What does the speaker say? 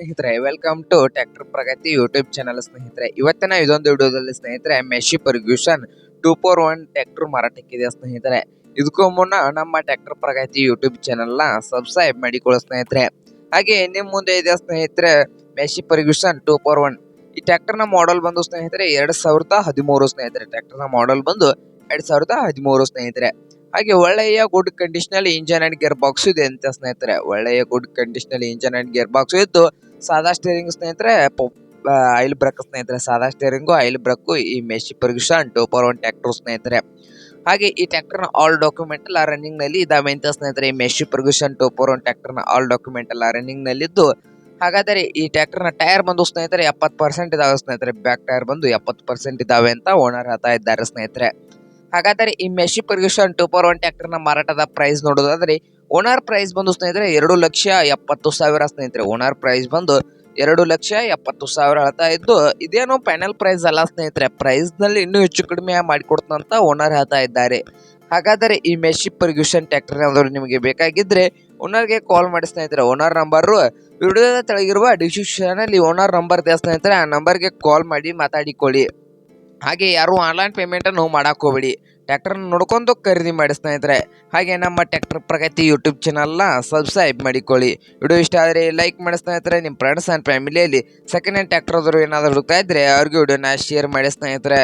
ಸ್ನೇಹಿತರೆ welcome to tractor Pragati YouTube channel ಸ್ನೇಹಿತರೆ. ಇವತ್ತಿನ ಇದೊಂದು ವಿಡಿಯೋದಲ್ಲಿ ಸ್ನೇಹಿತರೆ Massey Ferguson two four one tractor ಮಾರಾಟಕ್ಕಿದೆ ಸ್ನೇಹಿತರೆ? ಇದಕ್ಕೂ ಮುನ್ನ ನಮ್ಮ ಟ್ರ್ಯಾಕ್ಟರ್ ಪ್ರಗತಿ ಯೂಟ್ಯೂಬ್ ಚಾನಲ್ನ ಸಬ್ಸ್ಕ್ರೈಬ್ ಮಾಡಿಕೊಳ್ಳೋ ಸ್ನೇಹಿತರೆ. ಹಾಗೆ ನಿಮ್ಮ ಮುಂದೆ ಇದೆ ಸ್ನೇಹಿತರೆ Massey Ferguson two four one ಈ ಟ್ರ್ಯಾಕ್ಟರ್ನ ಮಾಡೆಲ್ ಬಂದು ಸ್ನೇಹಿತರೆ, ಎರಡು ಸಾವಿರದ ಹದಿಮೂರು ಸ್ನೇಹಿತರೆ. ಟ್ರ್ಯಾಕ್ಟರ್ನ ಮಾಡೆಲ್ ಬಂದು ಎರಡ್ ಸಾವಿರದ ಹದಿಮೂರು ಸ್ನೇಹಿತರೆ. ಹಾಗೆ ಒಳ್ಳೆಯ good conditional engine and gear box ಇದೆ ಅಂತ ಸ್ನೇಹಿತರೆ. ಒಳ್ಳೆಯ good conditional engine and gear box ಇದ್ದು ಸಾದಾ ಸ್ಟೇರಿಂಗ್ ಸ್ನೇಹಿತರೆ ಆಯಿಲ್ ಬ್ರಕ್ ಸ್ನೇಹಿತರೆ, ಸಾದಾ ಸ್ಟೇರಿಂಗು ಆಯಿಲ್ ಬ್ರೇಕು ಈ Massey Ferguson two four one tractor ಸ್ನೇಹಿತರೆ. ಹಾಗೆ ಈ ಟ್ಯಾಕ್ಟರ್ನ ಆಲ್ ಡಾಕ್ಯುಮೆಂಟ್ ಎಲ್ಲ ರನ್ನಿಂಗ್ನಲ್ಲಿ ಇದಾವೆ ಅಂತ ಸ್ನೇಹಿತರೆ, ಈ Massey Ferguson two four one ಟ್ಯಾಕ್ಟರ್ನ all document ಎಲ್ಲ ರನ್ನಿಂಗ್ ನಲ್ಲಿದ್ದು. ಹಾಗಾದರೆ ಈ ಟ್ಯಾಕ್ಟರ್ನ ಟೈರ್ ಬಂದು ಸ್ನೇಹಿತರೆ, ಎಪ್ಪತ್ತು ಪರ್ಸೆಂಟ್ ಇದಾವೆ ಸ್ನೇಹಿತರೆ ಬ್ಯಾಕ್ ಟೈರ್ ಬಂದು ಎಪ್ಪತ್ತು ಪರ್ಸೆಂಟ್ ಇದಾವೆ ಅಂತ ಓನರ್ ಹೇಳ್ತಾ ಇದ್ದಾರೆ ಸ್ನೇಹಿತರೆ. ಹಾಗಾದರೆ ಈ Massey Ferguson two four one ಟ್ಯಾಕ್ಟರ್ನ ಮಾರಾಟದ ಪ್ರೈಸ್ ನೋಡೋದಾದ್ರೆ ಓನರ್ ಪ್ರೈಸ್ ಬಂದು ಸ್ನೇಹಿತರೆ ಎರಡು ಲಕ್ಷ ಎಪ್ಪತ್ತು ಸಾವಿರ ಸ್ನೇಹಿತರೆ. ಓನರ್ ಪ್ರೈಸ್ ಬಂದು ಎರಡು ಲಕ್ಷ ಎಪ್ಪತ್ತು ಸಾವಿರ ಹೇಳ್ತಾ ಇದ್ದು, ಇದೇನು ಫೈನಲ್ ಪ್ರೈಸ್ ಅಲ್ಲ ಸ್ನೇಹಿತರೆ. ಪ್ರೈಸ್ನಲ್ಲಿ ಇನ್ನೂ ಹೆಚ್ಚು ಕಡಿಮೆ ಮಾಡಿಕೊಡ್ತಂತ ಓನರ್ ಹೇಳ್ತಾ ಇದ್ದಾರೆ. ಹಾಗಾದರೆ ಈ ಮೆಶಿ ಪರ್ಗ್ಯೂಷನ್ ಟ್ಯಾಕ್ಟರ್ ಏನಾದರೂ ನಿಮಗೆ ಬೇಕಾಗಿದ್ರೆ ಓನರ್ಗೆ ಕಾಲ್ ಮಾಡಿ ಸ್ನೇಹಿತರೆ. ಓನರ್ ನಂಬರು ವಿಡಿಯೋದ ತೆಳಗಿರುವ ಡಿಸ್ಕ್ರಿಪ್ಷನ್ ಅಲ್ಲಿ ಓನರ್ ನಂಬರ್ ಇದೆ ಸ್ನೇಹಿತರೆ. ಆ ನಂಬರ್ಗೆ ಕಾಲ್ ಮಾಡಿ ಮಾತಾಡಿಕೊಳ್ಳಿ. ಹಾಗೆ ಯಾರು ಆನ್ಲೈನ್ ಪೇಮೆಂಟನ್ನು ಮಾಡಕ್ಕೆ ಹೋಗ್ಬೇಡಿ. ಟ್ಯಾಕ್ಟರ್ನ ನೋಡ್ಕೊಂಡು ಖರೀದಿ ಮಾಡಿ ಸ್ನೇಹಿತರೆ. ಹಾಗೆ ನಮ್ಮ ಟ್ರ್ಯಾಕ್ಟರ್ ಪ್ರಗತಿ ಯೂಟ್ಯೂಬ್ ಚಾನಲ್ನ ಸಬ್ಸ್ಕ್ರೈಬ್ ಮಾಡಿಕೊಳ್ಳಿ. ವಿಡಿಯೋ ಇಷ್ಟ ಆದರೆ ಲೈಕ್ ಮಾಡಿ ಸ್ನೇಹಿತರೆ. ನಿಮ್ಮ ಫ್ರೆಂಡ್ಸ್ ಆ್ಯಂಡ್ ಫ್ಯಾಮಿಲಿಯಲ್ಲಿ ಸೆಕೆಂಡ್ ಹ್ಯಾಂಡ್ ಟ್ಯಾಕ್ಟರ್ ಏನಾದರೂ ಹುಡುಕ್ತಾ ಇದ್ದರೆ ಅವ್ರಿಗೆ ವಿಡಿಯೋನ ಶೇರ್ ಮಾಡಿ ಸ್ನೇಹಿತರೆ.